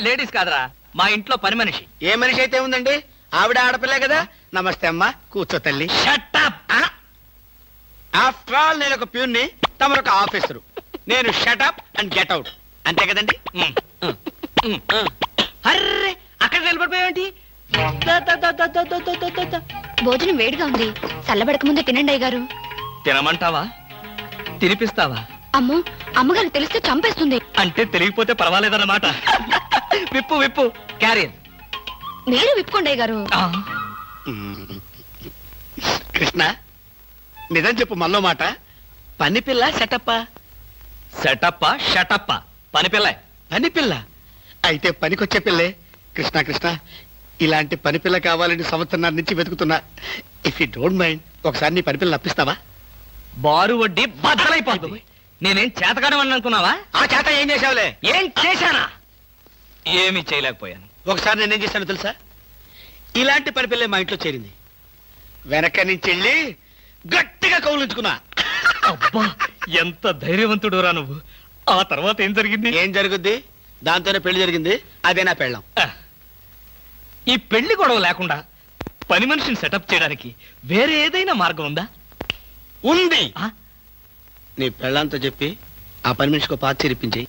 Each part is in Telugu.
లేడీస్ కాదరా మా ఇంట్లో పని మనిషి. ఏ మనిషి అయితే ఉందండి? ఆవిడ ఆడపిల్లే కదా? నమస్తే అమ్మా కూర్చో తల్లి. ఆఫ్టర్ ఆల్ నేను ఒక ప్యూన్ని తమరు ఒక ఆఫీసరు. నేను షటప్ అండ్ గెట్ అవుట్ అంతే కదండి? అర్రే అక్కడ నిలబడిపోయావేంటి? భోజనం వేడిగా ఉంది. చల్లబడక ముందే తినండి అయ్యగారు. తినమంటావా? తినిపిస్తావా? అమ్మో అమ్మగారు తెలిస్తే చంపేస్తుంది. అంటే తెలియకపోతే పర్వాలేదన్నమాట. విప్పు విప్పు. క్యారియర్ మీరు విప్పుకోండి అయ్యగారు మ్మ్. కృష్ణ నిజం చెప్పు మల్లో మాట. పని పిల్ల సెటప్పా సెటప్ప షటప్ప. పని పిల్ల. పని పిల్ల? అయితే పనికొచ్చే పిల్లే. కృష్ణ కృష్ణ ఇలాంటి పని పిల్ల కావాలని సంవత్సరం నుంచి వెతుకుతున్నా. ఇఫ్ యూ డోంట్ మైండ్ ఒకసారి నీ పని పిల్ల అప్పిస్తావా బారు వడ్డీ బద్దలైపోతుంది. నేనేం చేతకాడమని అనుకున్నావా? ఆ చేత ఏం చేసావులే ఏం చేశానా? ఏమీ చేయలేకపోయాను. ఒకసారి నేనేం చేశాను తెలుసా? ఇలాంటి పని పిల్లే మా ఇంట్లో చేరింది. వెనక నుంచి వెళ్ళి గట్టిగా కౌలించుకున్నా అబ్బా ఎంత ధైర్యవంతుడు రా నువ్వు. ఆ తర్వాత ఏం జరిగింది? ఏం జరుగుద్ది? దాంతోనే పెళ్ళి జరిగింది. అదే నా పెళ్ళం. ఈ పెళ్ళి గొడవ లేకుండా పని మనిషిని సెటప్ చేయడానికి వేరే ఏదైనా మార్గం ఉందా? ఉంది? నీ పెళ్ళంతో చెప్పి ఆ పని మనిషికి పాత చేరిపించి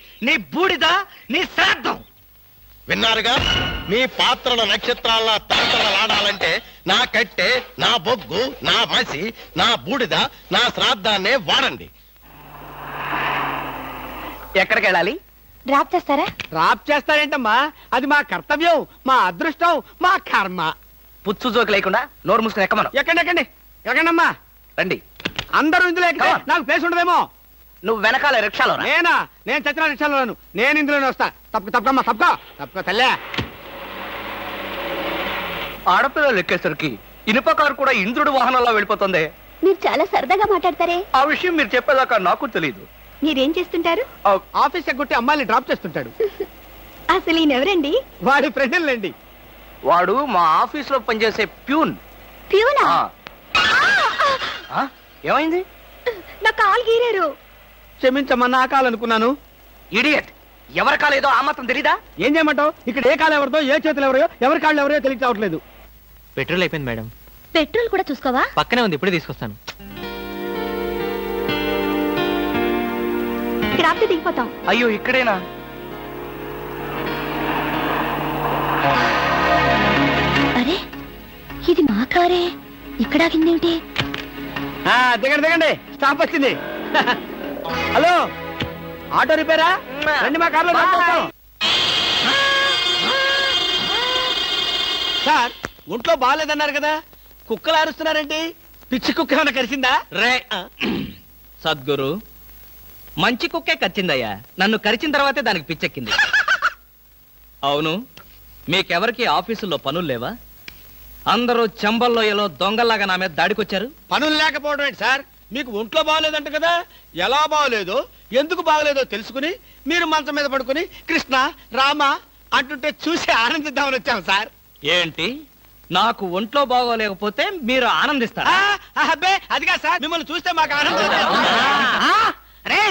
నీ బూడిద నీ శ్రాద్ధం. విన్నారుగా? మీ పాత్రల నక్షత్రాల్లా తలతలలాడాలంటే నా కట్టె నా బొగ్గు నా మసి నా బూడిద నా శ్రాద్ధాన్నే వాడండి. ఎక్కడికి వెళ్ళాలి? డ్రాప్ చేస్తారా? రాప్ చేస్తారేంటమ్మా? అది మా కర్తవ్యం మా అదృష్టం మా కర్మ. పుచ్చు జోకి లేకుండా నోరు మూసుకుని ఎక్కమను? ఎక్కండి ఎక్కండి ఎక్కండమ్మా. రండి. అందరూ ఇందులో. నాకు ప్లేస్ ఉండదేమో. నువ్వు వెనకాల రిక్షాలో నేనా? నేను చచ్చిన రిక్షాలోను. నేను ఇందులోనే వస్తా. తప్పక తప్పకమ్మా తప్పక. తప్పక తల్లే. ఆడపిల్లలు ఎక్కేసరికి ఇనుప కారు కూడా ఇంద్రుడు వాహనంలో వెళ్ళిపోతుంది. మీరు చాలా సరదాగా మాట్లాడతారే. ఆ విషయం మీరు చెప్పేదాకా నాకు తెలియదు మీరేం చేస్తుంటారు? ఆఫీస్ ఎగ్గొట్టి అమ్మాయిని డ్రాప్ చేస్తుంటాడు. అసలు ఈయనెవరండి వాడి ఫ్రెండ్లండి. వాడు మా ఆఫీస్లో పనిచేసే ప్యూన్. ప్యూనా? ఏమైంది? నా కాలు గీరారు. క్షమించమ్మా నా కాలనుకున్నాను ఇడియట్ ఎవరి కాలేదో ఆ మాత్రం తెలీదా? ఏం చేయమంటావు? ఇక్కడ ఏ కాలు ఎవరిదో ఏ చేతులు ఎవరో ఎవరి కాళ్ళు ఎవరో తెలియక రావట్లేదు. పెట్రోల్ అయిపోయింది మేడం. పెట్రోల్ కూడా చూసుకోవా? పక్కనే ఉంది ఇప్పుడే తీసుకొస్తాను. ఇక్కడ ఆపితే దిగిపోతాం. అయ్యో ఇక్కడేనా? అరే ఇది మా కారే. ఇక్కడ ఆగిందేమిటి? ఆ, దిగండి దిగండి. స్టాప్ వచ్చింది. Hello auto రిపేరా? రండి మా కార్లో. సార్ ఒంట్లో బాగాలేదన్నారు కదా? కుక్కలు అరుస్తున్నారేంటి పిచ్చి కుక్క ఏమైనా కరిచిందా రే సద్గురు మంచి కుక్కే కరిచిందయ్యా. నన్ను కరిచిన తర్వాతే దానికి పిచ్చెక్కింది. అవును మీకెవరికి ఆఫీసుల్లో పనులు లేవా? అందరూ చెంబల్లోయలో దొంగల్లాగా నా మీద దాడికొచ్చారు. పనులు లేకపోవడం ఏంటి సార్? మీకు ఒంట్లో బాగోలేదంట కదా? ఎలా బాగోలేదో ఎందుకు బాగోలేదో తెలుసుకుని మీరు మంచం మీద పడుకుని కృష్ణ రామ అంటుంటే చూసి ఆనందిద్దామని వచ్చాం సార్. ఏంటి? నాకు ఒంట్లో బాగోలేకపోతే మీరు ఆనందిస్తారా? అబ్బే అదిగా సార్. మిమ్మల్ని చూస్తే మాకు ఆనందం. రే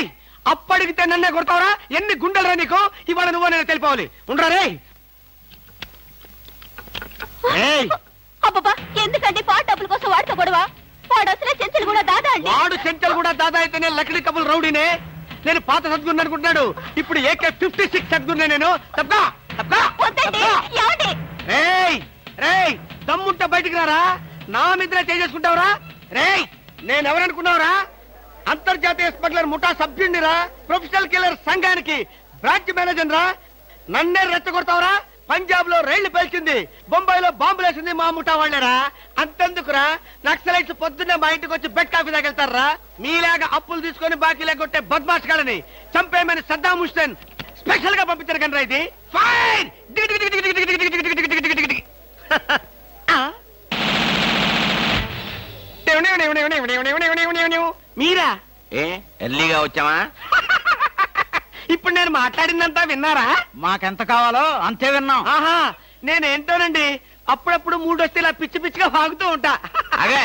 అప్పడిగితే నన్నే కొడతావరా? ఎన్ని గుండెలరా నీకు? ఇవాళ నువ్వు నేను తెలిపోవాలి. ఉండరా రే. ఏయ్, అబ్బబ్బా ఎందుకండి పాట డబ్బుల కోసం వాడితో గొడవ? వాడు అసలే చెంచులు కూడా దాదా అండి. వాడు చెంచలు కూడా దాదా అయితేనే లక్డీ కబుల్ రౌడీనే. నేను పాత సద్గురు అనుకుంటున్నాడు. ఇప్పుడు ఏకే ఫిఫ్టీ సిక్స్ సద్గురునే నేను. తప్పా తప్పా వద్దండి ఏమండి? రేయ్ రేయ్ దమ్ముంటే బయటికి రారా? నా మీద చేసుకుంటావురా రేయ్ నేను ఎవరనుకున్నావురా అంతర్జాతీయ స్మగ్లర్ ముఠా సభ్యుడిరా ప్రొఫెషనల్ కిల్లర్ సంఘానికి బ్రాంచ్ మేనేజర్ రా? నన్నే రెచ్చగొడతావురా? పంజాబ్లో రైళ్ళు పేల్చింది బొంబాయిలో బాంబులేసింది మా ముఠా వాళ్ళరా అంతెందుకురా నక్సలైట్స్ పొద్దున్నే మా ఇంటికి వచ్చి బెడ్ కాఫీ దాకెళ్తారా మీలాగా అప్పులు తీసుకొని బాకీ లేకుంటే బద్మాస్ గాలని చంపేయమని సద్దాం హుస్సేన్ స్పెషల్గా పంపించారు కనరా ఇది ఫైన్ మీరా ఏ ఎర్లీగా వచ్చామా ఇప్పుడు నేను మాట్లాడిందంతా విన్నారా? మాకెంత కావాలో అంతే విన్నాం. ఆహా నేనేంటోనండి? అప్పుడప్పుడు మూడు వస్తే ఇలా పిచ్చి పిచ్చిగా వాగుతూ ఉంటా. అదే.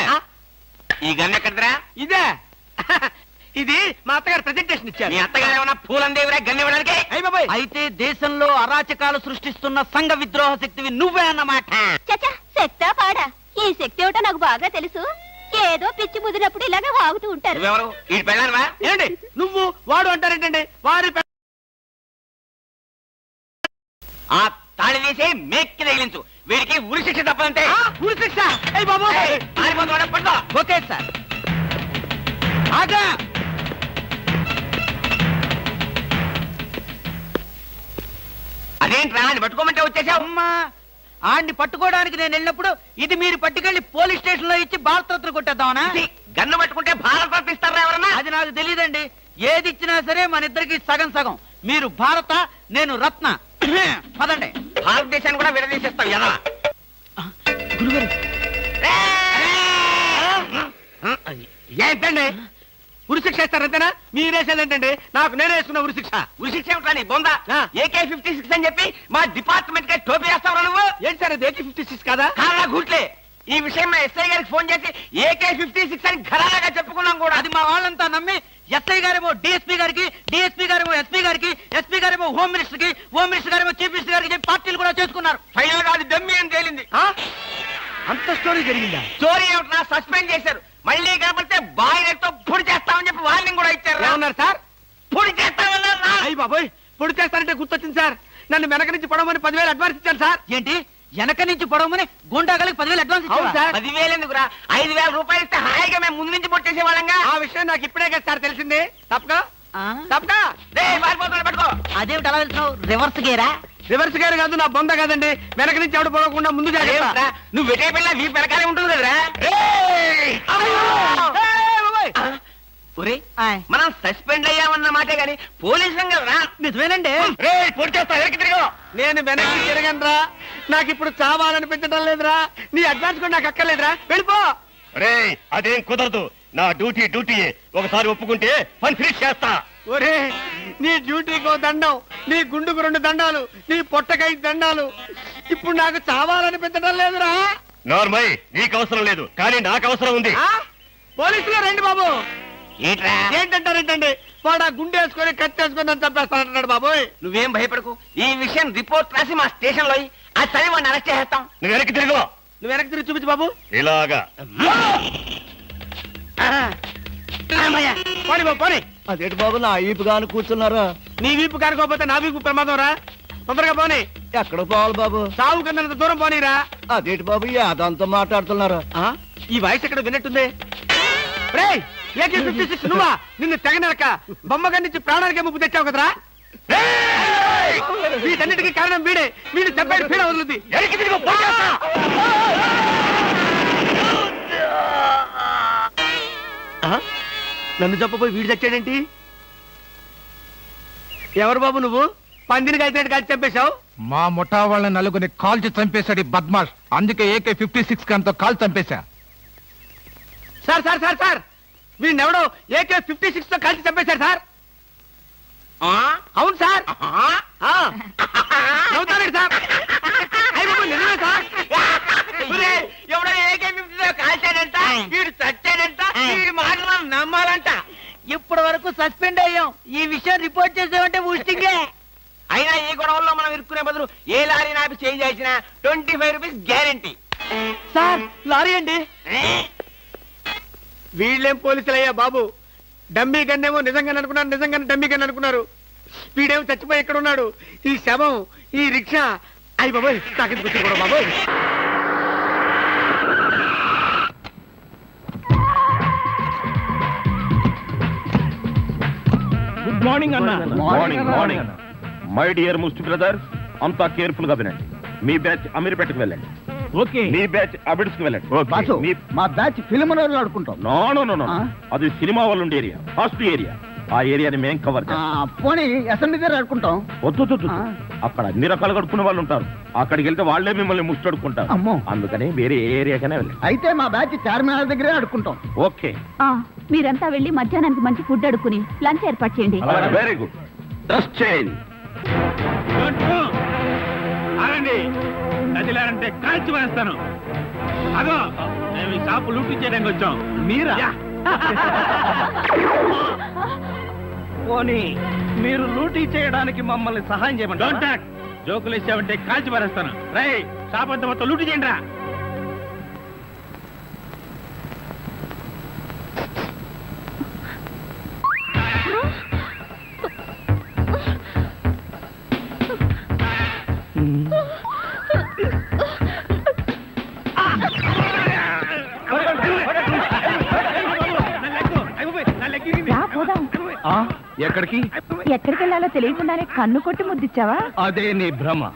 ఈ గన్ ఎక్కడరా ఇదే. ఇది మా అత్తగారు ప్రెజెంటేషన్ ఇచ్చారు. మీ అత్తగారు ఏమన్నా పూలందేవిరా గన్ ఇవ్వడానికి? బాబాయ్. అయితే దేశంలో అరాచకాలు సృష్టిస్తున్న సంఘ విద్రోహ శక్తివి నువ్వే అన్నమాట. చచ్చా శక్తా పాడా. ఈ శక్తి ఏమిటో నాకు బాగా తెలుసు. ఏదో పిచ్చి ముదిరినప్పుడు ఇలాగే వాగుతూ ఉంటారు. నువ్వెవరు? ఈ పెళ్ళానవా? ఏంటి నువ్వు వాడు అంటారేంటండి? వారి ఆ తాళి తీసి మేక్కి తగిలించు వీడికి ఉరి శిక్ష తప్పదంటే. ఉరి శిక్ష. Okay sir. ఆగా. అదేంట్రా అని పట్టుకోమంటే వచ్చేసావు? అమ్మా ఆడిని పట్టుకోవడానికి నేను వెళ్ళినప్పుడు ఇది మీరు పట్టుకెళ్ళి పోలీస్ స్టేషన్లో ఇచ్చి భారతరత్న కొట్టేద్దామనా? గన్ను పట్టుకుంటే భారత రత్న ఇస్తారా ఎవరన్నా? అది నాకు తెలియదండి ఏది ఇచ్చినా సరే మన ఇద్దరికి సగం సగం. మీరు భారత నేను రత్న. పదండి. భారతదేశాన్ని కూడా విడదీసేస్తావు ఎలా గురుగారు. ఏంటండి ఉరి శిక్ష ఇస్తారంతేనా మీరేసేదేంటండి నాకు నేనే వేసుకున్న ఉరి శిక్ష ఉరి శిక్ష ఏమిట్రా నీ బొంద. ఏకే ఫిఫ్టీ సిక్స్ అని చెప్పి మా డిపార్ట్మెంట్కి టోపీ వేస్తావు నువ్వు? ఏంటి సార్ అది ఫిఫ్టీ సిక్స్ కదా? కాలా గుట్లే ఈ విషయం మా ఎస్ఐ గారికి ఫోన్ చేసి ఏకే ఫిఫ్టీ సిక్స్ అని ఘరాగా చెప్పుకున్నాం కూడా. అది మా వాళ్ళంతా నమ్మి ఎస్ఐ గారేమో డిఎస్పీ గారికి డిఎస్పీ గారేమో ఎస్పీ గారికి ఎస్పీ గారేమో హోమ్ మినిస్టర్కి హోమ్ మినిస్టర్ గారేమో చీఫ్ మినిస్టర్ గారికి చెప్పి పార్టీలు కూడా చేసుకున్నారు. ఫైనల్గా అది దమ్మి అని తేలింది. ఆ? అంత స్టోరీ జరిగిందా? స్టోరీ ఏమిటా సస్పెండ్ చేశారు. మళ్ళీ కనపడితే బాయిలర్తో పొడి చేస్తామని చెప్పి వార్నింగ్ కూడా ఇచ్చారు ఏమన్నారు సార్? పొడి చేస్తామన్నారు బాబోయ్ పొడి చేస్తారంటే గుర్తొచ్చింది సార్. నన్ను వెనక నుంచి పడమని పదివేలు అడ్వాన్స్ ఇచ్చాను సార్. ఏంటి? వెనక నుంచి పొడవమని గుండాగలకి పదివేలు అడ్వాన్స్ పదివేలు ఎందుకురా? ఐదు వేల రూపాయలు ఇస్తే హాయిగా మేము ముందు నుంచి పొట్టేసే వాళ్ళంగా ఆ విషయం నాకు ఇప్పుడే కదా సార్ తెలిసింది. తప్పగా? తప్పగా పట్టుకో. అదేమిటి అలా వెళ్తున్నావు? రివర్స్ గేరా? రివర్స్ గారు కాదు నా బొంద కాదండి. వెనక నుంచి ఎవడు పోకుండా ముందు జాగ్రత్త. నువ్వు వెటే పిల్ల వీ వెనకాలే ఉంటుంది కదరా! ఒరే. మనం సస్పెండ్ అయ్యామన్న మాటే గాని నిజమేనండి. రే నేను వెనక్కి తిరగనరా నాకు ఇప్పుడు చావాలనిపించడం లేదురా. నీ అడ్వాన్స్ కూడా నాకు అక్కర్లేదురా. వెళ్ళిపో. రే అదేం కుదరదు. నా డ్యూటీ డ్యూటీయే. ఒకసారి ఒప్పుకుంటే పని ఫినిష్ చేస్తా. ఒరే నీ డ్యూటీకో దండం నీ గుండుకు రెండు దండాలు నీ పొట్టకై దండాలు. ఇప్పుడు నాకు చావాలనిపించడం లేదురా. నార్మల్ నీకు అవసరం లేదు. కానీ నాకు అవసరం ఉంది. ఆ? పోలీసులు రండి బాబు. ఏంటంటారేంటండి వాడు ఆ గుండె వేసుకొని కత్తి వేసుకొని నన్ను చంపేస్తానంటున్నాడు బాబోయ్. నువ్వేం భయపడకు. ఈ విషయం రిపోర్ట్ రాసి మా స్టేషన్లో ఆ చదివి వాడిని అరెస్ట్ చేస్తాం నువ్వు వెనక్కి తిరుగు. నువ్వు వెనక్కి తిరిగి చూపించు బాబు. ఇలాగా. పోనీ బాబు పోనీ. అదేంటి బాబు నా ఈపుగాను కూర్చున్నారా? నీ వీపు కారుకోకపోతే నా వీపు ప్రమాదం రా. తొందరగా పోనీ. ఎక్కడ పోవాలి బాబు? సాగు కన్నంత దూరం పోనీరా అదేంటి బాబు అదంతా మాట్లాడుతున్నారు? ఆ? ఈ వాయిస్ ఎక్కడ విన్నట్టుంది? రేయ్! ఏకే ఫిఫ్టీ సిక్స్ నువ్వా? నిన్ను తెగనరక బొమ్మగారి నుంచి ప్రాణానికే ముప్పు తెచ్చావు కదరా! వీటన్నిటికీ కారణం వీడే. వీడు దెబ్బడి పీడ వదులుద్ది? నన్ను చెప్పబోయి వీడు తెచ్చాడేంటి ఎవరు బాబు నువ్వు? పందిని కలిసినట్టు కలిసి చంపేశావు? మా ముఠా వాళ్ళ నలుగురిని కాల్చి చంపేశాడు ఈ బద్మాష్. అందుకే ఏకే ఫిఫ్టీ సిక్స్ గన్తో కాల్ చంపేశా. Sir sir sir sir! వీడిని ఎవడో ఏకే ఫిఫ్టీ సిక్స్తో కలిసి చంపేశారు సార్? అవును సార్. నవ్వుతారేంటి సార్. నిజమే సార్. ఎవడో ఏకే ఫిఫ్టీలో కాల్చాడంట వీడు చచ్చాడంట వీడి మాటలు మనం నమ్మాలంట. ఇప్పటి వరకు సస్పెండ్ అయ్యాం. ఈ విషయం రిపోర్ట్ చేసామంటే ఊస్టింగే అయినా ఈ గొడవల్లో మనం ఇరుక్కునే బదులు ఏ లారీ నాపి చేంజ్ చేసినా twenty five rupees guarantee. Sir lorry అండి. వీళ్ళేం పోలీసులయ్యా బాబు? డమ్మీ గన్నేమో నిజంగానే అనుకున్నారు నిజంగానే డమ్మీ గన్ అనుకున్నారు. వీడేమో చచ్చిపోయి ఎక్కడ ఉన్నాడు. ఈ శవం ఈ రిక్షా. అయ్యి బాబోయ్ వచ్చింది కూడా బాబోయ్. గుడ్ మార్నింగ్ అన్న. Morning morning my dear must brothers అంతా కేర్ఫుల్గా వినండి. మీ బ్యాచ్ అమీర్పేటకు వెళ్ళండి. ఓకే. మీ బ్యాచ్ అబిడ్స్కి వెళ్ళండి మీ మా బ్యాచ్ ఫిల్మ్ ఆడుకుంటాం. No no no no. అది సినిమా వాళ్ళు ఉండే ఏరియా. First area. ఆ ఏరియాని మేం కవర్ చేస్తాం. పోనీ అసెంబ్లీ దగ్గర ఆడుకుంటాం. వద్దు వద్దు, వద్దు. అక్కడ అన్ని రకాలుగా అడుక్కునే వాళ్ళు ఉంటారు. అక్కడికి వెళ్తే వాళ్ళే మిమ్మల్ని ముస్టడుకుంటారు అమ్మో. అందుకని వేరే ఏ ఏరియాకనే వెళ్ళండి. అయితే మా బ్యాచ్ చార్మినార్ దగ్గరే ఆడుకుంటాం. ఓకే. మీరంతా వెళ్ళి మధ్యాహ్నానికి మంచి ఫుడ్ అడుక్కుని లంచ్ ఏర్పాటు చేయండి. వెరీ గుడ్ డ్రెస్ చేంజ్ ఆగండి. నదిలారంటే కాల్చి వేస్తాను. అదో మేము ఈ షాపు లూటీ చేయడానికి వచ్చాం. మీరా? పోనీ మీరు లూటీ చేయడానికి మమ్మల్ని సహాయం డోంట్ టాక్ జోకులు వేసామంటే కాల్చి పారేస్తాను. రై షాప్ అంతా మొత్తం లూటీ చేయండి రా, ఎక్కడికి? ఎక్కడికి వెళ్ళాలో తెలియకుండానే కన్ను కొట్టి ముద్దిచ్చావా? అదే నీ భ్రమ.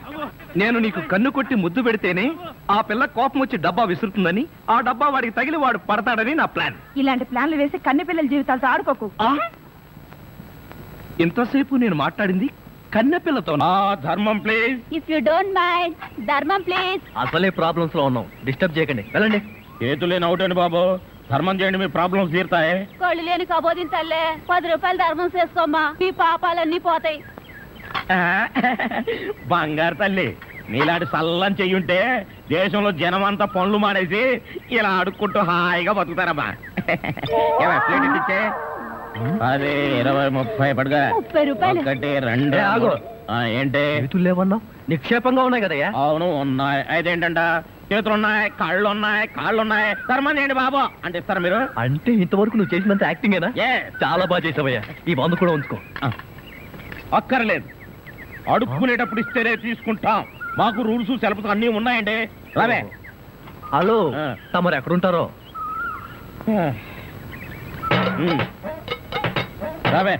నేను నీకు కన్ను కొట్టి ముద్దు పెడితేనే ఆ పిల్ల కోపం వచ్చి డబ్బా విసురుతుందని ఆ డబ్బా వాడికి తగిలి వాడు పడతాడని నా ప్లాన్. ఇలాంటి ప్లాన్లు వేసి కన్ను పిల్లల జీవితాలతో ఆడుకోకు. ఇంతసేపు నేను మాట్లాడింది కన్నె పిల్లతో. ఆ ధర్మం please if you don't mind ధర్మం ప్లీజ్ అసలే ప్రాబ్లమ్స్లో ఉన్నాం. డిస్టర్బ్ చేయకండి. వెళ్ళండి. చేతులేని అవుటండి బాబు. ధర్మం చేయండి మీ ప్రాబ్లమ్స్ తీరుతాయి. కళ్ళు లేని కబోదిన తల్లే పది రూపాయలు ధర్మం చేసుకోమ్మా మీ పాపాలన్నీ పోతాయి. బంగారు తల్లి నీలాంటి సల్లం చెయ్యుంటే దేశంలో జనం అంతా పనులు మానేసి ఇలా అడుక్కుంటూ హాయిగా బతుకుతారమ్మా. ఇచ్చే. పది ఇరవై ముప్పై పడుగా. ముప్పై రూపాయలు. ఒకటి రెండు. ఏ, ఆగు. ఆ, ఏంటి? చేతులు లేవన్నావు? నిక్షేపంగా ఉన్నాయి కదయ్యా. అవును ఉన్నాయి. అయితేంటంట చేతులు ఉన్నాయి కాళ్ళు ఉన్నాయి కాళ్ళు ఉన్నాయి ధర్మం చేయండి బాబు. అంటే ఇస్తారా మీరు? అంటే ఇంతవరకు నువ్వు చేసినంత యాక్టింగేనా ఏ చాలా బాగా చేసావయ్యా. ఈ మందు కూడా ఉంచుకో. అక్కర్లేదు. అడుక్కునేటప్పుడు ఇస్తేనే తీసుకుంటాం. మాకు రూల్స్ సెలవులు అన్నీ ఉన్నాయండి. రావే. హలో. తమరు ఎక్కడుంటారో. రావే.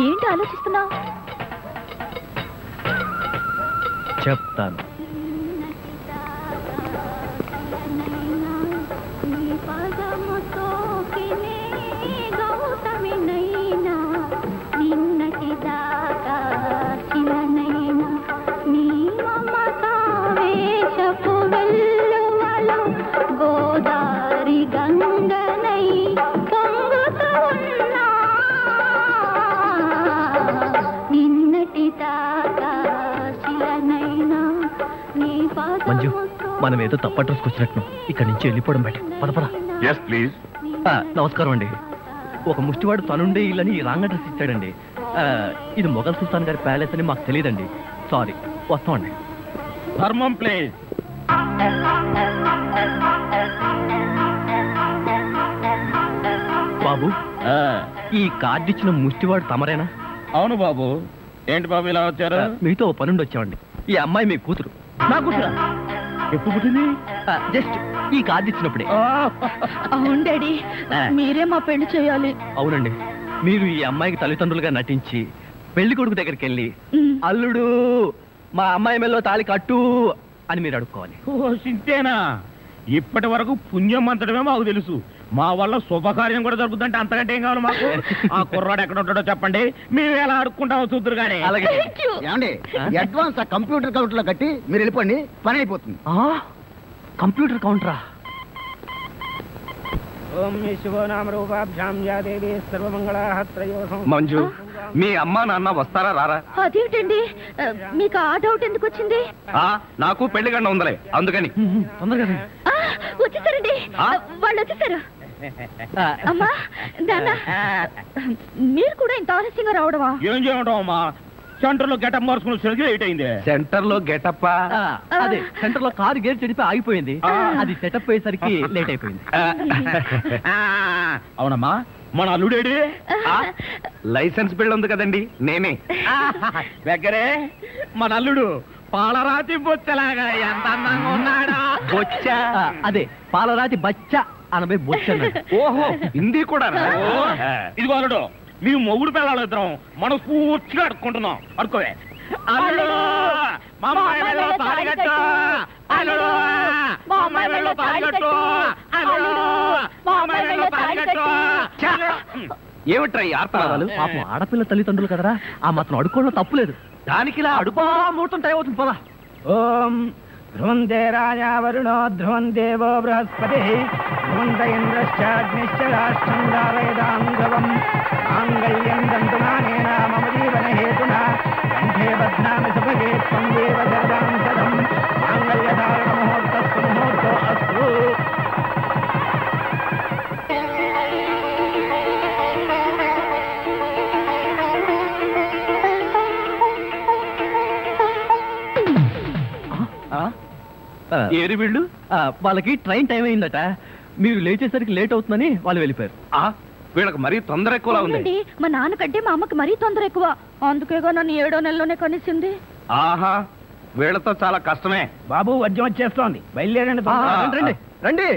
ఏంటి ఆలోచిస్తున్నావు? చెప్తాను. మనం ఏదో తప్ప అడ్రస్కి వచ్చినట్టు ఇక్కడి నుంచి వెళ్ళిపోవడం బయట పద పద. ఎస్ ప్లీజ్ ఆ, నమస్కారం అండి. ఒక ముష్టివాడు తనుండే ఇల్లని రాంగ్ అడ్రస్ ఇచ్చాడండి. ఇది మొఘల్ సుల్తాన్ గారి ప్యాలెస్ అని మాకు తెలియదండి సారీ వస్తామండి ధర్మం ప్లీజ్ బాబు ఈ కార్డు ఇచ్చిన ముష్టివాడు తమరేనా? అవును బాబు. ఏంటి బాబు ఇలా వచ్చారు? మీతో పనుండి వచ్చామండి ఈ అమ్మాయి మీ కూతురు. నా కూతురా? ఎప్పుడు పుట్టింది? జస్ట్ ఈ కార్డు ఇచ్చినప్పుడే. అవును డాడీ. మీరే మా పెళ్ళి చేయాలి. అవునండి. మీరు ఈ అమ్మాయికి తల్లిదండ్రులుగా నటించి పెళ్ళి కొడుకు దగ్గరికి వెళ్ళి అల్లుడు మా అమ్మాయి మెల్లో తాళి కట్టు అని మీరు అడుక్కోవాలి. ఓ సింతేనా? ఇప్పటి వరకు పుణ్యం అంతటమే మాకు తెలుసు. మా వల్ల శుభకార్యం కూడా జరుగుతుందంటే అంతకంటే ఏం కావాలి మాకు? ఆ కుర్రాడు ఎక్కడ ఉంటాడో చెప్పండి. మేము ఎలా అడుక్కుంటామో చూద్దరు కానీ. ఏమండి అడ్వాన్స్ ఆ కంప్యూటర్ కౌంటర్లో కట్టి మీరు వెళ్ళిపోండి పని అయిపోతుంది. కంప్యూటర్ కౌంటరా? మంజు మీ అమ్మ నాన్న వస్తారా రారా? అదేమిటండి? మీకు ఆ డౌట్ ఎందుకు వచ్చింది? ఆ నాకు పెళ్ళి గండ ఉందలే అందుకని. తొందరగా ఆ, వచ్చేసారండి. ఆ? వాళ్ళు వచ్చేసారు. అమ్మా నాన్న. మీరు కూడా ఇంత ఆలస్యంగా రావడమా? ఏం చేయడం అమ్మా? సెంటర్లో గెటప్ మార్చుకుని వచ్చేసరికి లేట్ అయింది. సెంటర్లో గెటప్ అదే, సెంటర్లో కారు గేర్ చెడిపి ఆగిపోయింది. అది సెటప్ అయ్యేసరికి లేట్ అయిపోయింది. ఆ, అవునమ్మా మన అల్లుడేడి లైసెన్స్ బిల్ ఉంది కదండి నేనే. దగ్గరే మన అల్లుడు పాలరాతి బొచ్చలాగా ఎంత అందంగా ఉన్నాడా. బొచ్చ. అదే పాలరాతి బచ్చ. అనబై బొచ్చ అన్నాడు. ఓహో హిందీ కూడా ఓ, ఇదిగో అల్లుడు మీ మొగుడు పిల్లలు ఇద్దరం మనం పూర్తిగా అడుక్కుంటున్నాం. అడుకోవే అల్లుడు మా అమ్మాయి అల్లుడు మా అమ్మాయి అల్లుడు మా అమ్మాయి ఏమిట్రా ఈ ఆర్తనాదాలు పాపం ఆడపిల్ల తల్లిదండ్రులు కదరా. ఆ మాత్రం అడుక్కోవడం తప్పులేదు. దానికి ఇలా అడుగు ముహూర్తం టైం అవుతుంది పదా. ఓం ధ్రువంతే రాజా వరుణో ధ్రువం దేవో బృహస్పతి. దంతునానేన మమ జీవన హేతునా కంఠే బధ్నామి సుభగే త్వం దేవ జగదాం సదం మాంగళ్యధారణ ముహూర్తస్సు ముహూర్తో అస్తు. ఏరి వీళ్ళు? వాళ్ళకి ట్రైన్ టైం అయిందట. మీరు లేచేసరికి లేట్ అవుతుందని వాళ్ళు వెళ్ళిపోయారు. ఆ, వీళ్ళకి మరీ తొందర ఎక్కువలా ఉంది. అవునండి మా నాన్నకంటే మా అమ్మకి మరీ తొందర ఎక్కువ. అందుకేగా నన్ను ఏడో నెలలోనే కనిసింది. ఆహా వీళ్ళతో చాలా కష్టమే. బాబు వద్యం వచ్చేస్తోంది. బయలుదేరండి ఆ, రండి, రండి రండి.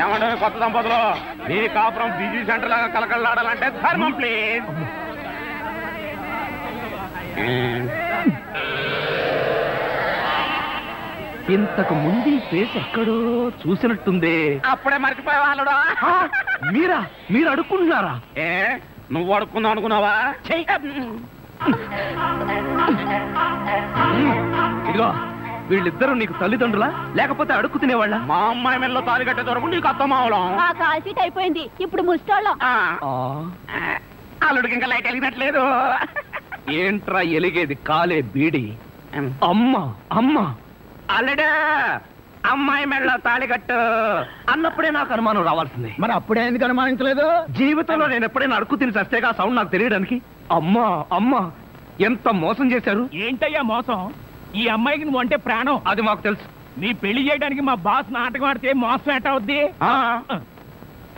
ఏమంటే కొత్త దంపతులు? మీ కాపురం బిజీ సెంటర్ లాగా కలకలాడాలంటే ధర్మం ప్లీజ్ ఇంతకు ముందు ఈ ఫేస్ ఎక్కడో చూసినట్టుంది. అప్పుడే మర్చిపోయే వాళ్ళడా ఆ, మీరా? మీరు అడుక్కుంటున్నారా ఏ నువ్వు అడుక్కుందాం అనుకున్నావా? ఇదిగో వీళ్ళిద్దరూ నీకు తల్లిదండ్రులా? లేకపోతే అడుక్కు తినేవాళ్ళ? మా అమ్మాయి మెల్ల తాలి కట్టే దొరకు నీకు అత్తమావలం? ఆ అయిపోయింది. ఇప్పుడు ముస్టాళ్ళం అల్లుడికి ఇంకా లైట్ వెలిగినట్లేదు. ఏంట్రా ఎలిగేది? కాలే బీడి. అమ్మ అమ్మ. అల్లుడు అమ్మాయి మెళ్ళ తాళి కట్టు. అన్నప్పుడే నాకు అనుమానం రావాల్సింది. మరి అప్పుడే ఎందుకు అనుమానించలేదు? జీవితంలో నేను ఎప్పుడైనా అడుక్కు తిని చస్తేగా సౌండ్ నాకు తెలియడానికి? అమ్మా అమ్మా ఎంత మోసం చేశారు? ఏంటయ్యా మోసం? ఈ అమ్మాయికి నువ్వు అంటే ప్రాణం. అది మాకు తెలుసు. నీ పెళ్ళి చేయడానికి మా బాస్ నాటకం ఆడితే మోసం ఎట్ట అవుద్ది? ఆ,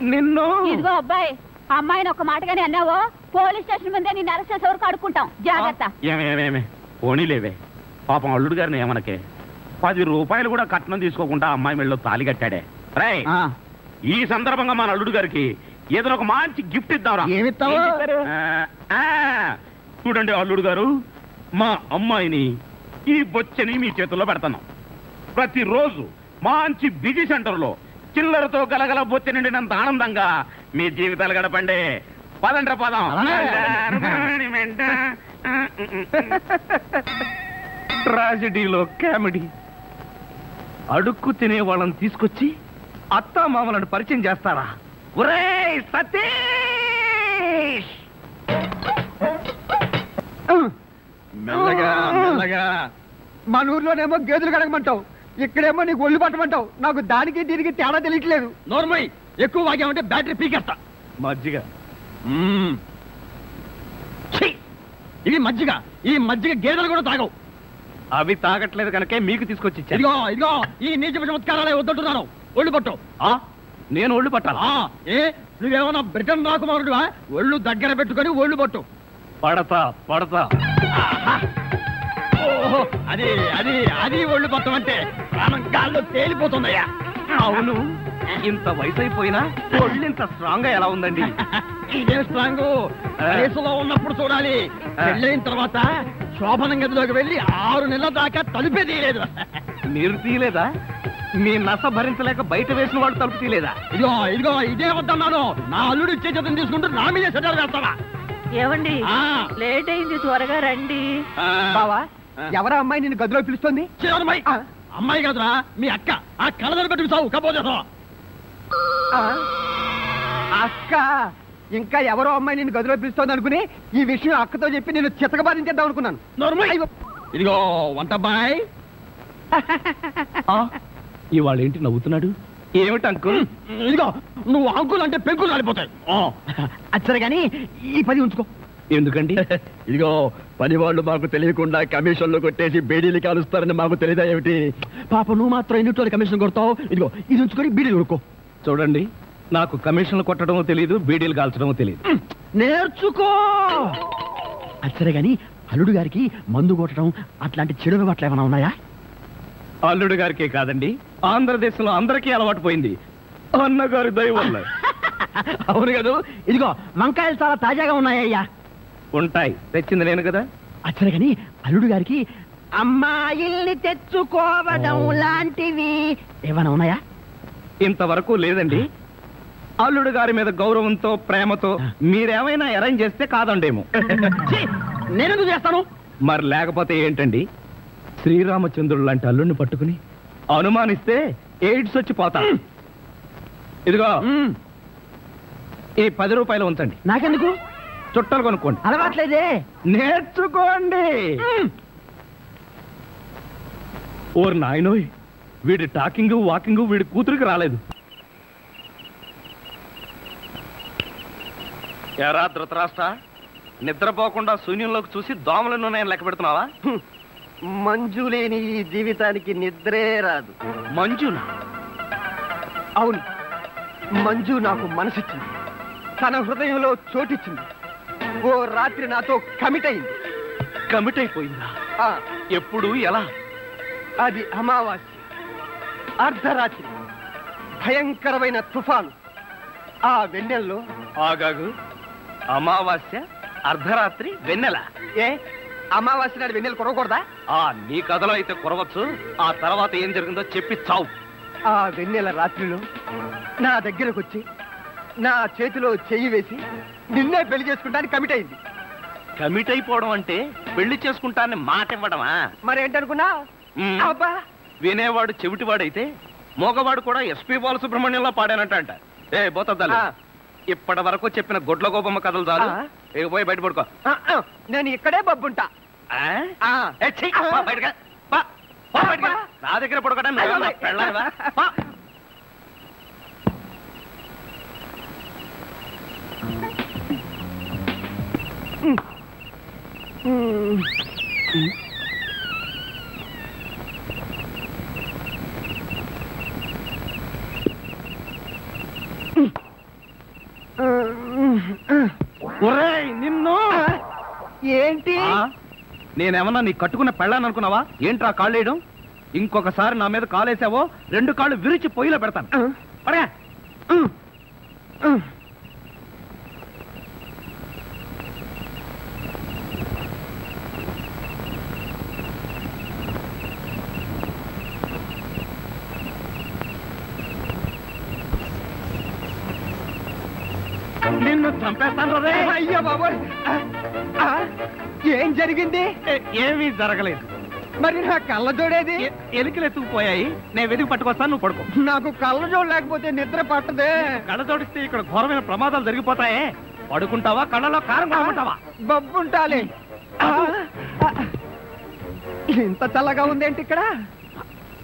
నిన్ను. ఇదిగో అబ్బాయి అమ్మాయిని ఒక మాటగానే అన్నావో? పోలీస్ స్టేషన్ ముందే నేను అరెస్ట్ చేసే వరకు అడుక్కుంటాం. జాగ్రత్త. ఏమేమేమే పోనీలేవే. పాపం అల్లుడు గారిని ఏమనకే? పది రూపాయలు కూడా కట్నం తీసుకోకుండా అమ్మాయి మెళ్ళలో తాలి కట్టాడే. రై ఈ సందర్భంగా మన అల్లుడు గారికి ఏదైనా ఒక మంచి గిఫ్ట్ ఆ, చూడండి అల్లుడు గారు మా అమ్మాయిని ఈ బొచ్చని మీ చేతుల్లో పెడతాను. ప్రతిరోజు మంచి బిజీ సెంటర్లో చిల్లరతో గలగల బొచ్చ నిండినంత ఆనందంగా మీ జీవితాలు గడపండి. పదండ్ర పదం. ట్రాజడీలో కామెడీ. అడుక్కు తినే వాళ్ళని తీసుకొచ్చి అత్తా మామలను పరిచయం చేస్తారా? ఒరేయ్ సతీష్! మెల్లగా మెల్లగా. మన ఊర్లోనేమో గేదెలు కడగమంటావు. ఇక్కడేమో నీకు ఒళ్ళు పట్టమంటావు. నాకు దానికి దీనికి తేడా తెలియట్లేదు. నోర్మై ఎక్కువ వాగామంటే బ్యాటరీ పీకేస్తా. మజ్జిగ. ఛీ! ఇది మజ్జిగ. ఈ మజ్జిగ గేదెలు కూడా తాగవు. అవి తాగట్లేదు కనుకే మీకు తీసుకొచ్చి. ఇదిగో ఇదిగో ఈ నీచ చమత్కారాలే వద్దంటున్నాను ఒళ్ళు పట్టు. ఆ? నేను ఒళ్ళు పట్టాలా? ఏ నువ్వేమన్నా బ్రిటన్ రాకుమారుడువా? ఒళ్ళు దగ్గర పెట్టుకొని ఒళ్ళు పట్టు. పడతా పడతా. ఓహో అది అది అది ఒళ్ళు పట్టం అంటే ప్రాణం గాల్లో తేలిపోతుందయ్యా అవును. ఇంత వయసు అయిపోయినా ఒళ్ళు ఇంత స్ట్రాంగ్గా ఎలా ఉందండి? ఇదే స్ట్రాంగ్. వయసులో ఉన్నప్పుడు చూడాలి. పెళ్ళైన తర్వాత శోభనం గదిలోకి వెళ్ళి ఆరు నెలల దాకా తలుపే తీయలేదు. మీరు తీయలేదా? మీ నస భరించలేక బయట వేసిన వాడు తలుపు తీలేదా ఇదిగో ఇదిగో ఇదే వద్దన్నాను. నా అల్లుడు ఇచ్చే చేతం తీసుకుంటూ నా మీదే సెటర్ వేస్తావా? ఏమండి? ఆ. లేట్ అయింది త్వరగా రండి. బావా. ఎవరా అమ్మాయి నిన్ను గదిలో పిలుస్తోంది. అమ్మాయి. కదరా మీ అక్క. ఆ కళ్ళదర పెట్టుకు సావు కపోతే? అక్క ఇంకా ఎవరో అమ్మాయి నిన్ను గదిలో పిలుస్తోంది అనుకుని ఈ విషయం అక్కతో చెప్పి నేను చితకబాధించేద్దాం అనుకున్నాను. ఇదిగో వంటబ్బాయ్! ఇవాళ ఏంటి నవ్వుతున్నాడు? ఏమిటి అంకుల్? ఇదిగో నువ్వు అంకుల్ అంటే పెంకులు రాలిపోతాయి అచ్చరే గాని ఈ పది ఉంచుకో. ఎందుకండి? ఇదిగో పని వాళ్ళు మాకు తెలియకుండా కమిషన్లు కొట్టేసి బేడీలు కాలుస్తారని మాకు తెలియదా ఏమిటి? పాప నువ్వు మాత్రం ఎన్నిట్లో కమిషన్ కొడతావు? ఇదిగో ఇది ఉంచుకొని బీడీలు కొడుకో చూడండి నాకు కమిషన్లు కొట్టడమో తెలియదు బీడీలు కాల్చడమో తెలియదు నేర్చుకో! అచ్చరే గాని అల్లుడు గారికి మందు కొట్టడం అట్లాంటి చెడు అలవాట్లు ఏమైనా ఉన్నాయా? అల్లుడు గారికే కాదండి ఆంధ్రదేశంలో అందరికీ అలవాటు పోయింది. అన్నగారి దయ వల్ల. అవును కదా. ఇదిగో వంకాయలు చాలా తాజాగా ఉన్నాయ్యా ఉంటాయి తెచ్చింది నేను కదా. అచ్చరే గాని అల్లుడు గారికి అమ్మాయిల్ని తెచ్చుకోవడం లాంటివి ఏమైనా ఉన్నాయా? ఇంతవరకు లేదండి. అల్లుడు గారి మీద గౌరవంతో ప్రేమతో మీరేమైనా అరేంజ్ చేస్తే కాదండేమో నేనెందుకు చేస్తాను? మరి లేకపోతే ఏంటండి? శ్రీరామచంద్రుడు లాంటి అల్లుడిని పట్టుకుని అనుమానిస్తే ఎయిడ్స్ వచ్చి పోతా. ఇదిగో. ఈ పది రూపాయలు ఉంచండి. నాకెందుకు? చుట్టలు కొనుక్కోండి. అలవాట్లేదే. నేర్చుకోండి. ఓర్ నాయనోయ్ వీడి టాకింగ్ వాకింగ్ వీడి కూతురికి రాలేదు. ఎరా ధృతరాష్ట్ర? నిద్రపోకుండా శూన్యంలోకి చూసి దోమలను నేను లెక్క పెడుతున్నావా? మంజు లేని ఈ జీవితానికి నిద్రే రాదు. మంజున? అవును. మంజు నాకు మనసిచ్చింది. తన హృదయంలో చోటిచ్చింది. ఓ రాత్రి నాతో కమిట్ అయింది కమిట్ అయిపోయిందా ఆ, ఎప్పుడు ఎలా? అది అమావాస్య. అర్ధరాత్రి. భయంకరమైన తుఫాను. ఆ వెన్నెల్లో ఆగాగు. అమావాస్య అర్ధరాత్రి వెన్నెల. ఏ? అమావాస్య నాడు వెన్నెలు కొరవకూడదా? ఆ నీ కథలో అయితే కురవచ్చు. ఆ తర్వాత ఏం జరిగిందో చెప్పి చావు. ఆ వెన్నెల రాత్రిలో నా దగ్గరకు వచ్చి నా చేతిలో చెయ్యి వేసి నిన్నే పెళ్ళి చేసుకుంటానికి కమిట్ అయింది. కమిట్ అయిపోవడం అంటే పెళ్ళి చేసుకుంటానని మాట ఇవ్వడమా మరేంటనుకున్నా. అబ్బా! వినేవాడు చెవిటివాడైతే మోగవాడు కూడా ఎస్పీ బాలసుబ్రహ్మణ్యంలో పాడానంట అంట ఏ బోతద్దాలు. ఆ. ఇప్పటి వరకు చెప్పిన గొడ్ల గోపమ్మ కథలు చాలు. ఇక పోయి బయట పడుకో నేను ఇక్కడే బబ్బుంటా. నా దగ్గర పడుకోవడం నువ్వేమన్నా ఒరేయ్, నిన్ను? ఏంటి? నేనేమన్నా నీ కట్టుకున్న పెళ్ళాను అనుకున్నావా ఏంట్రా కాళ్ళేయడం ఇంకొకసారి నా మీద కాలేసావో రెండు కాళ్ళు విరిచి పొయ్యిలో పెడతాను. పడగా. నిన్ను చంపేస్తాను రే. అయ్యో బాబోయ్. ఆ, ఆ, ఏం జరిగింది? ఏమీ జరగలేదు. మరి నా కళ్ళ జోడేది? ఎ- ఎలుకలు ఎత్తుకుపోయాయి. నేను వెతికి పట్టుకొస్తాను నువ్వు పడుకో. నాకు కళ్ళ జోడు లేకపోతే నిద్ర పట్టదే. కళ్ళ జోడిస్తే ఇక్కడ ఘోరమైన ప్రమాదాలు జరిగిపోతాయే. పడుకుంటావా? కళ్ళలో కారం కాకుంటావా బబ్బుంటాలి. ఆ, ఆ, ఇంత చల్లగా ఉందేంటి ఇక్కడ?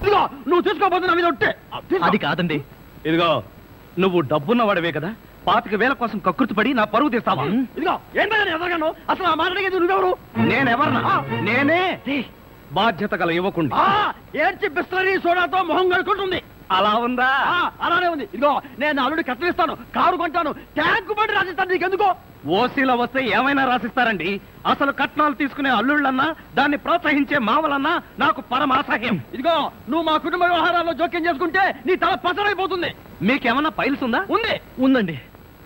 ఇదిగో నువ్వు తీసుకోబోతు నా మీద ఒట్టే. అది కాదండి. ఇదిగో నువ్వు డబ్బున్న వాడివే కదా? పాతిక వేల కోసం కకృతి పడి నా పరువు తీస్తావా? ఇదిగో ఎదగను అసలు ఆ మాట్లాడేది నువ్వెవరు? నేనెవరన్నా నేనే. బాధ్యత గల యువకుండి ఏడ్చి బిస్లరీ సోడాతో మొహం కడుకుంటుంది అలా ఉందా? అలానే ఉంది. ఇదిగో నేను అల్లుడి కత్తిరిస్తాను కారు కొంటాను. ట్యాంకు బండి రాసిస్తాను నీకెందుకో? ఓసీలో వస్తే ఏమైనా రాసిస్తారండి? అసలు కట్నాలు తీసుకునే అల్లుళ్ళన్నా దాన్ని ప్రోత్సహించే మావలన్నా నాకు పరమ అసహ్యం. ఇదిగో నువ్వు మా కుటుంబ వ్యవహారాల్లో జోక్యం చేసుకుంటే నీ తల పసరైపోతుంది. మీకేమన్నా ఫైల్స్ ఉందా? ఉంది. ఉందండి.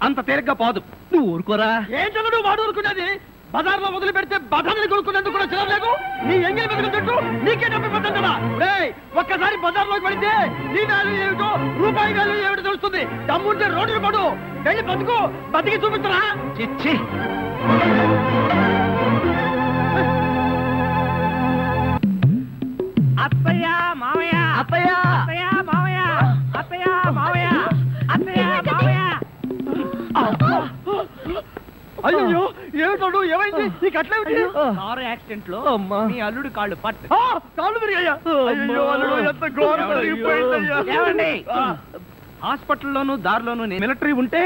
అంత తేలిగ్గా పోదు. నువ్వు ఊరుకోరా. ఏంటో నువ్వు వాడు ఊరుకునేది? బజార్లో వదిలి పెడితే బఠానీ కొనుక్కునేందుకు కూడా చిరం లేదు? నీ ఎంగిలి బతుకు చుట్టూ నీకే డబ్బు రేయ్ ఒక్కసారి బజార్లోకి పడితే నీ వాల్యూ ఏమిటో రూపాయి వాల్యూ ఏమిటో తెలుస్తుంది. దమ్ముంటే రోడ్డు పడు. వెళ్ళి బతుకు బతికి చూపించరా చిచ్చి. అత్తయ్య అత్తయ్య అత్తయ్య. మావయ్య అత్తయ్య. అయ్యో ఏమైంది? నీకు అట్లేమిటి కారు యాక్సిడెంట్లో. మీ అల్లుడు కాళ్ళు పట్టు కాళ్ళు తిరిగాయ్యా హాస్పిటల్లోనూ దారిలోనూ మిలిటరీ ఉంటే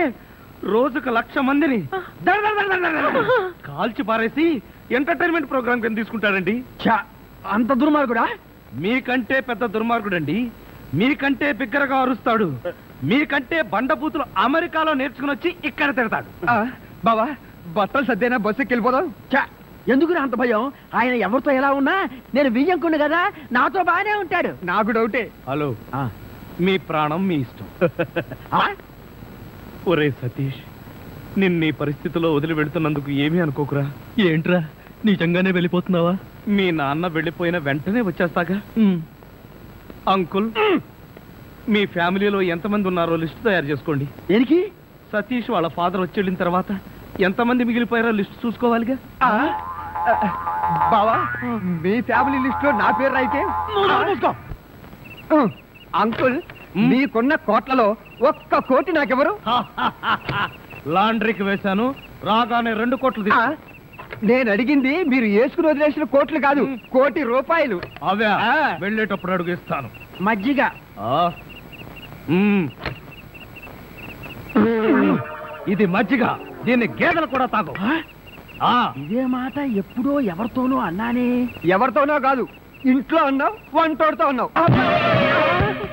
రోజుకు లక్ష మందిని కాల్చి పారేసి ఎంటర్టైన్మెంట్ ప్రోగ్రామ్ కింద తీసుకుంటాడండి. అంత దుర్మార్గుడా? మీకంటే పెద్ద దుర్మార్గుడండి. మీకంటే బిగ్గరగా అరుస్తాడు. మీకంటే బండబూతులు అమెరికాలో నేర్చుకుని వచ్చి ఇక్కడ తిడతాడు. బావా బట్టలు సర్దేనా బస్సు వెళ్ళిపోదాం? ఎందుకు అంత భయం? ఆయన ఎవరితో ఎలా ఉన్నా నేను బియ్యంకుండు కదా నాతో బాగానే ఉంటాడు. నాకు డౌటే. హలో. మీ ప్రాణం మీ ఇష్టం. ఒరే సతీష్ నిన్న ఈ పరిస్థితిలో వదిలి వెళుతున్నందుకు ఏమీ అనుకోకురా? ఏంట్రా? నిజంగానే వెళ్ళిపోతున్నావా? మీ నాన్న వెళ్ళిపోయిన వెంటనే వచ్చేస్తాగా? అంకుల్. మీ ఫ్యామిలీలో ఎంతమంది ఉన్నారో లిస్ట్ తయారు చేసుకోండి. దేనికి? సతీష్ వాళ్ళ ఫాదర్ వచ్చి వెళ్ళిన తర్వాత ఎంతమంది మిగిలిపోయారో లిస్ట్ చూసుకోవాలిగా? బావా మీ ఫ్యామిలీ లిస్ట్లో నా పేరు అయితే అంకుల్ మీకున్న కోట్లలో ఒక్క కోటి నాకెవరు? లాండ్రీకి వేశాను రాగానే రెండు కోట్లు నేను అడిగింది మీరు వేసుకుని వదిలేసిన కోట్లు కాదు కోటి రూపాయలు. అవే వెళ్ళేటప్పుడు అడుగు ఇస్తాను. మజ్జిగ. ఇది మజ్జిగ. దీన్ని గేదెలు కూడా తాగు. ఇదే మాట ఎప్పుడో ఎవరితోనో అన్నానే. ఎవరితోనో కాదు. ఇంట్లో అన్నావు వంటోడుతో అన్నావు